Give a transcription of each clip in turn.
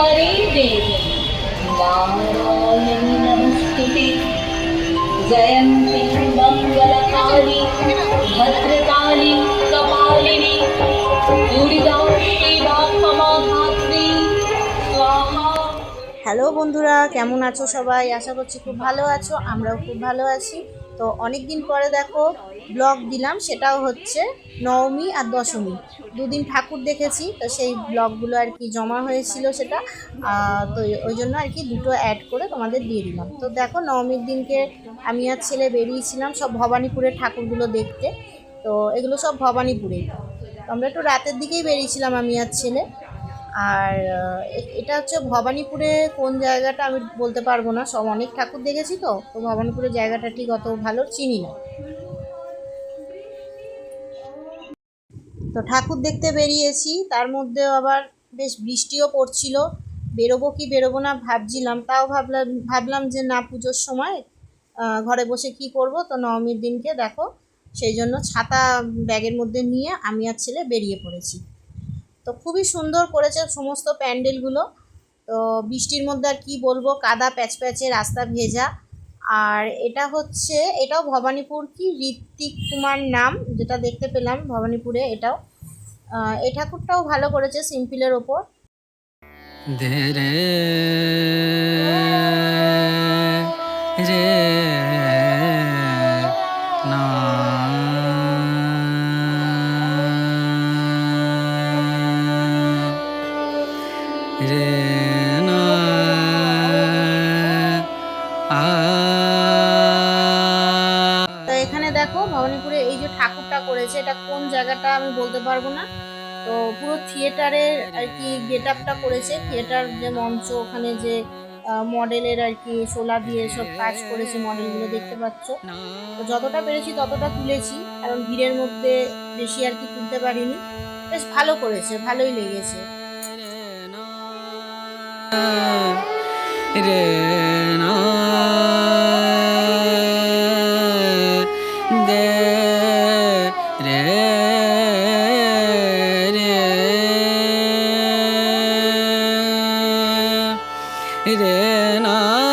করে দেবে নারায়ণী নমস্তুতি জয়ন্তী মঙ্গলকালী ভদ্রকালী কপালিনী দুর্গা হ্যালো বন্ধুরা, কেমন আছো সবাই? আশা করছি খুব ভালো আছো, আমরাও খুব ভালো আছি। তো অনেক দিন পরে দেখো ব্লগ দিলাম, সেটাও হচ্ছে নবমী আর দশমী। দুদিন ঠাকুর দেখেছি, তো সেই ব্লগগুলো আর কি জমা হয়েছিল সেটা। তো ওই জন্য আর কি দুটো অ্যাড করে তোমাদের দিয়ে দিলাম। তো দেখো নবমীর দিনকে আমি আর ছেলে বেরিয়েছিলাম সব ভবানীপুরের ঠাকুরগুলো দেখতে। তো এগুলো সব ভবানীপুরে আমরা একটু রাতের দিকেই বেরিয়েছিলাম আমি আর ছেলে। আর এটা হচ্ছে ভবানীপুরে কোন জায়গাটা আমি বলতে পারব না, সব অনেক ঠাকুর দেখেছি তো তো ভবানীপুরের জায়গাটা ঠিক অত ভালো চিনি না। তো ঠাকুর দেখতে বেরিয়েছি, তার মধ্যেও আবার বেশ বৃষ্টিও পড়ছিল, বেরোবো কি বেরোবো না ভাবছিলাম, তাও ভাবলাম ভাবলাম যে না পুজোর সময় ঘরে বসে কি করব, তো নবমীর দিনকে দেখো, সেই জন্য ছাতা ব্যাগের মধ্যে নিয়ে আমি আর ছেলে বেরিয়ে পড়েছি। তো খুবই সুন্দর করেছে সমস্ত প্যান্ডেলগুলো। তো বৃষ্টির মধ্যে আর কি বলব কাদা প্যাচ প্যাচে রাস্তা ভেজা। আর এটা হচ্ছে এটাও ভবানীপুর কি? ঋত্বিক কুমার নাম যেটা দেখতে পেলাম ভবানীপুরে এটাও। এই ঠাকুরটাও ভালো করেছে সিম্পলের ওপর। রে করেছে, এটা কোন জায়গাটা আমি বলতে পারব না। তো পুরো থিয়েটারের আর কি গেট আপটা করেছে, থিয়েটার যে মঞ্চ, ওখানে যে মডেলের আর কি সোলা দিয়ে সব কাজ করেছে মডেলগুলো, দেখতে পাচ্ছ। তো যতটা পেরেছি ততটা তুলেছি, কারণ ভিড়ের মধ্যে বেশি আর কি তুলতে পারিনি। বেশ ভালো করেছে, ভালোই লেগেছে। রে রে না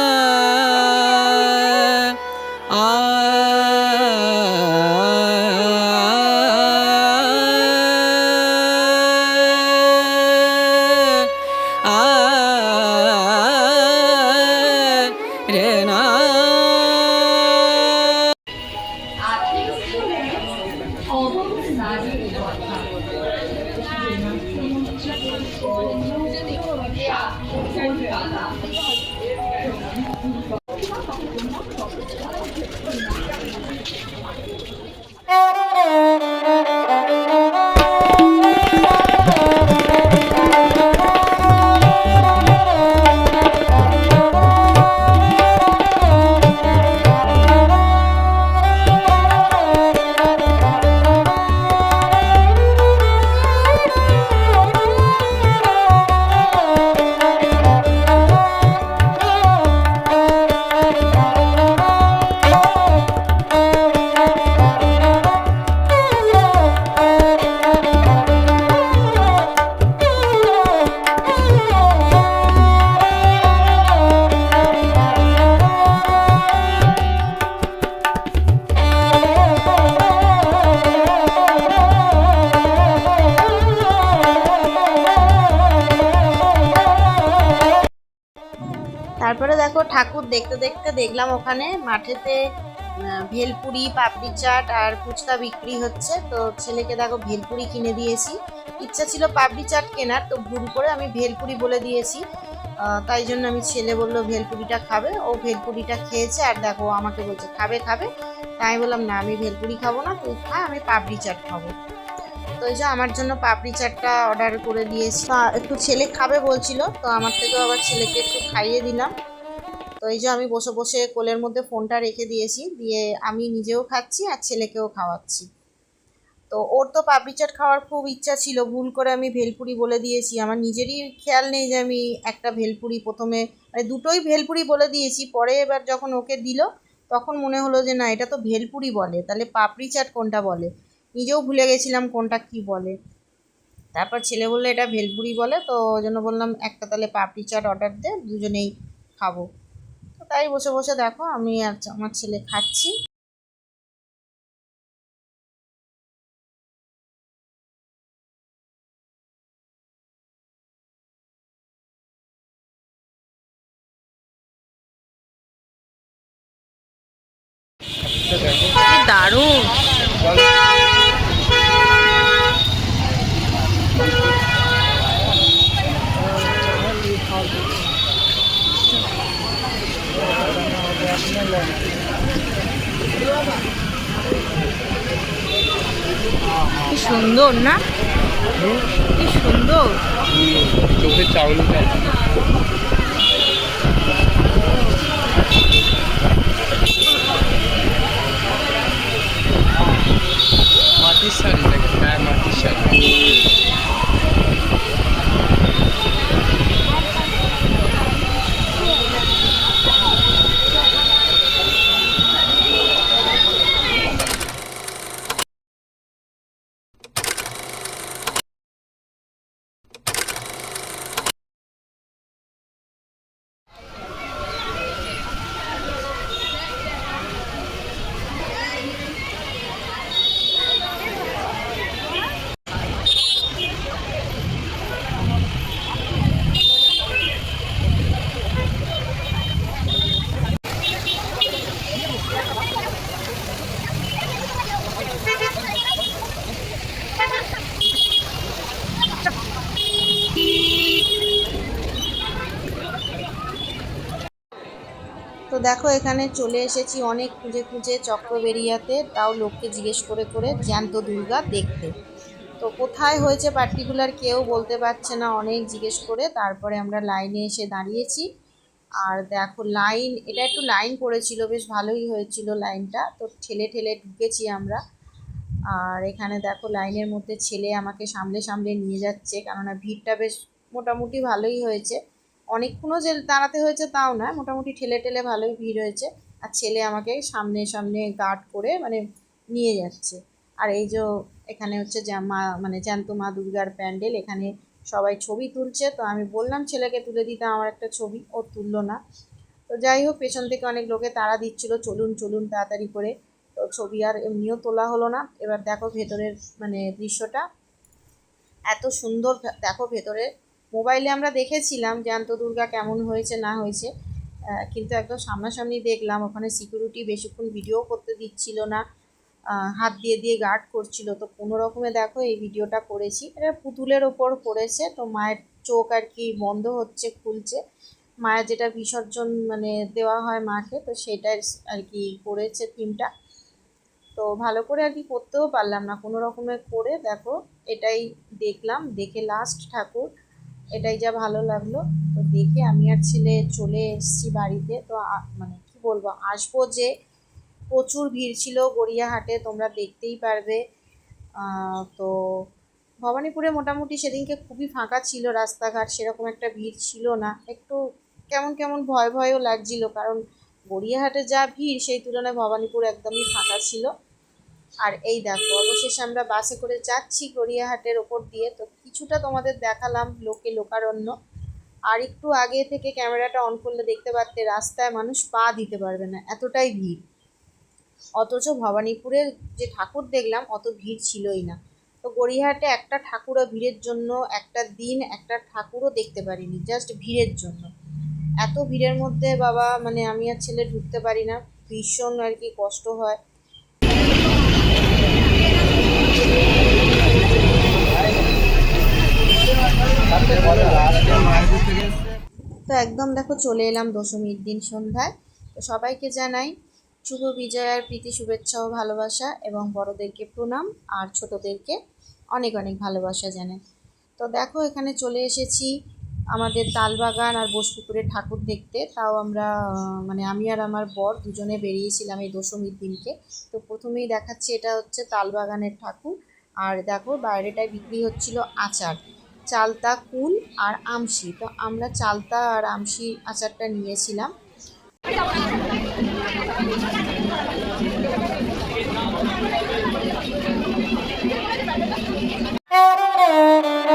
তারপরে দেখো ঠাকুর দেখতে দেখতে দেখলাম ওখানে মাঠেতে ভেলপুরি, পাপড়ি চাট আর ফুচকা বিক্রি হচ্ছে। তো ছেলেকে দেখো ভেলপুরি কিনে দিয়েছি। ইচ্ছা ছিল পাপড়ি চাট কেনার, তো ভুল করে আমি ভেলপুরি বলে দিয়েছি। তাই জন্য আমি ছেলে বলল ভেলপুরিটা খাবে। ও ভেলপুরিটা খেয়েছে আর দেখো আমাকে বলছে, খাবে খাবে? তাই বললাম, না, আমি ভেলপুরি খাব না, তুই খা, আমি পাপড়ি চাট খাব। তো এই যে আমার জন্য পাপড়ি চাটটা অর্ডার করে দিয়েছি। একটু ছেলে খাবে বলছিল, তো আমার থেকেও আবার ছেলেকে একটু খাইয়ে দিলাম। তো এই যে আমি বসে বসে কোলের মধ্যে ফোনটা রেখে দিয়েছি, দিয়ে আমি নিজেও খাচ্ছি আর ছেলেকেও খাওয়াচ্ছি। তো ওর তো পাপড়ি চাট খাওয়ার খুব ইচ্ছা ছিল, ভুল করে আমি ভেলপুরি বলে দিয়েছি। আমার নিজেরই খেয়াল নেই যে আমি একটা ভেলপুরি প্রথমে মানে দুটোই ভেলপুরি বলে দিয়েছি, পরে এবার যখন ওকে দিল, তখন মনে হলো যে না, এটা তো ভেলপুরি বলে, তাহলে পাপড়ি চাট কোনটা বলে? নিজেও ভুলে গেছিলাম কোনটা কি বলে। তারপর ছেলে বলল, এটা ভেলপুরি বলে, তো ওই জন্য বললাম, একটা তাহলে পাপড়ি চাট অর্ডার দে, দুজনেই খাব। তো তাই বসে বসে দেখো, আমি আর আমার ছেলে খাচ্ছি। দারুণ! কি সুন্দর না? কি সুন্দর। চোখের চাউলটা তো দেখো, এখানে চলে এসেছি অনেক খুঁজে খুঁজে চক্রবেরিয়াতে তাও লোককে জিজ্ঞেস করে করে জ্যান্ত দুর্গা দেখতে। তো কোথায় হয়েছে পার্টিকুলার কেউ বলতে পারছে না, অনেক জিজ্ঞেস করে। তারপরে আমরা লাইনে এসে দাঁড়িয়েছি। আর দেখো, লাইন, এটা একটু লাইন পড়েছিল, বেশ ভালোই হয়েছিল লাইনটা। তো ঠেলে ঠেলে ঢুকেছি আমরা। আর এখানে দেখো, লাইনের মধ্যে ছেলে আমাকে সামলে সামলে নিয়ে যাচ্ছে, কেননা ভিড়টা বেশ মোটামুটি ভালোই হয়েছে। অনেকক্ষণও যে দাঁড়াতে হয়েছে তাও না, মোটামুটি ঠেলে ঠেলে ভালোই ভিড় হয়েছে। আর ছেলে আমাকে সামনে সামনে গার্ড করে মানে নিয়ে যাচ্ছে। আর এই যে এখানে হচ্ছে মা মানে জ্যান্ত মা দুর্গার প্যান্ডেল, এখানে সবাই ছবি তুলছে। তো আমি বললাম, ছেলেকে তুলে দিতে আমার একটা ছবি। ও তুললো না। তো যাই হোক, পেছন থেকে অনেক লোকে তাড়া দিচ্ছিল, চলুন চলুন তাড়াতাড়ি করে। তো ছবি আর এমনিও তোলা হলো না। এবার দেখো ভেতরের মানে দৃশ্যটা। এত সুন্দর, দেখো ভেতরে মোবাইলে আমরা দেখেছিলাম জ্যান্ত দুর্গা কেমন হয়েছে, না হয়েছে। কিন্তু একদম সামনাসামনি দেখলাম, ওখানে সিকিউরিটি বেশিক্ষণ ভিডিও করতে দিচ্ছিল না। হাত দিয়ে দিয়ে গার্ড করছিল। তো কোনো রকমে দেখো এই ভিডিওটা করেছি। এটা পুতুলের ওপর করেছে। তো মায়ের চোখ আর কি বন্ধ হচ্ছে, খুলছে। মায়ের যেটা বিসর্জন মানে দেওয়া হয় মাকে, তো সেটাই আর কি করেছে থিমটা তো ভালো করে আর কি করতেও পারলাম না। কোনো রকমে করে দেখো, এটাই দেখলাম। দেখে লাস্ট ঠাকুর। এটাই যা ভালো লাগল। তো দেখে আমি আর ছেলে চলে এসেছি বাড়িতে। তো মানে কি বলব, আসব যে প্রচুর ভিড় ছিল গড়িয়াহাটে, তোমরা দেখতেই পারবে। তো ভবানীপুরে মোটামুটি সেদিনকে খুবই ফাঁকা ছিল রাস্তাঘাট, সেরকম একটা ভিড় ছিল না। একটু কেমন কেমন ভয় ভয়ও লাগছিল, কারণ গড়িয়াহাটে যা ভিড়, সেই তুলনায় ভবানীপুর একদমই ফাঁকা ছিল। আর এই দেখো, অবশেষে আমরা বাসে করে যাচ্ছি গড়িয়াহাটের ওপর দিয়ে। তো কিছুটা তোমাদের দেখালাম লোকে লোকারণ্য। আর একটু আগে থেকে ক্যামেরাটা অন করলে দেখতে পারতে রাস্তায় মানুষ পা দিতে পারবে না, এতটাই ভিড়। অথচ ভবানীপুরের যে ঠাকুর দেখলাম, অত ভিড় ছিলই না। তো গড়িয়াহাটে একটা ঠাকুরও ভিড়ের জন্য, একটা দিন একটা ঠাকুরও দেখতে পারিনি জাস্ট ভিড়ের জন্য। এত ভিড়ের মধ্যে বাবা মানে আমি আর ছেলে ঢুকতে পারি না, ভীষণ আর কি কষ্ট হয়। তো একদম দেখো চলে এলাম দশমীর দিন সন্ধ্যায়। তো সবাইকে জানাই শুভ বিজয়ার প্রীতি, শুভেচ্ছা ও ভালোবাসা এবং বড়দেরকে প্রণাম আর ছোটদেরকে অনেক অনেক ভালোবাসা জানাই। তো দেখো এখানে চলে এসেছি আমাদের তালবাগান আর বোসপুকুরের ঠাকুর দেখতে। তাও আমরা মানে আমি আর আমার বর দুজনে বেরিয়েছিলাম এই দশমীর দিনকে। তো প্রথমেই দেখাচ্ছি এটা হচ্ছে তালবাগানের ঠাকুর। আর দেখো বাইরেটায় বিক্রি হচ্ছিল আচার। চালতা কুল আর আমশি। তো আমরা চালতা আর আমশি আচারটা নিয়েছিলাম। Thank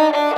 দেখো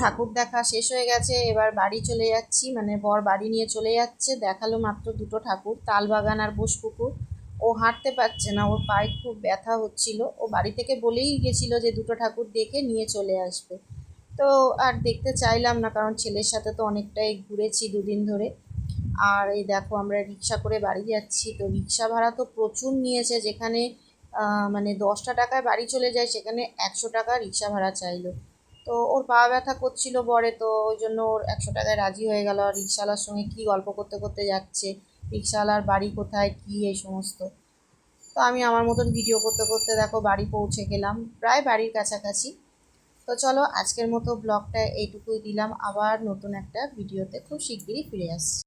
ঠাকুর দেখা শেষ হয়ে গেছে, এবার বাড়ি চলে যাচ্ছি মানে বর বাড়ি নিয়ে চলে যাচ্ছে, দেখাল মাত্র দুটো ঠাকুর তালবাগান আর বোসপুকুর ও হাঁটতে পারছে না, ওর পায়ে খুব ব্যথা হচ্ছিল। ও বাড়ি থেকে বলেই গেছিল যে দুটো ঠাকুর দেখে নিয়ে চলে আসবে। তো আর দেখতে চাইলাম না, কারণ ছেলের সাথে তো অনেকটাই ঘুরেছি দুদিন ধরে। আর এই দেখো আমরা রিক্সা করে বাড়ি যাচ্ছি, তো রিক্সা ভাড়া তো প্রচুর নিয়েছে, যেখানে মানে দশটা টাকায় বাড়ি চলে যায়, সেখানে একশো টাকা রিক্সা ভাড়া চাইলো। তো ওর পা ব্যথা করছিল বরে, তো ওই জন্য ওর একশো টাকায় রাজি হয়ে গেল। আর রিক্সাওয়ালার সঙ্গে কী গল্প করতে করতে যাচ্ছে? রিক্সাওয়ালার বাড়ি কোথায়? কী এই সমস্ত? তো আমি আমার মতন ভিডিও করতে করতে দেখো বাড়ি পৌঁছে গেলাম, প্রায় বাড়ির কাছাকাছি। তো চলো আজকের মতো ব্লগটা এইটুকুই দিলাম। আবার নতুন একটা ভিডিওতে খুব শিগগিরই ফিরে আসছি।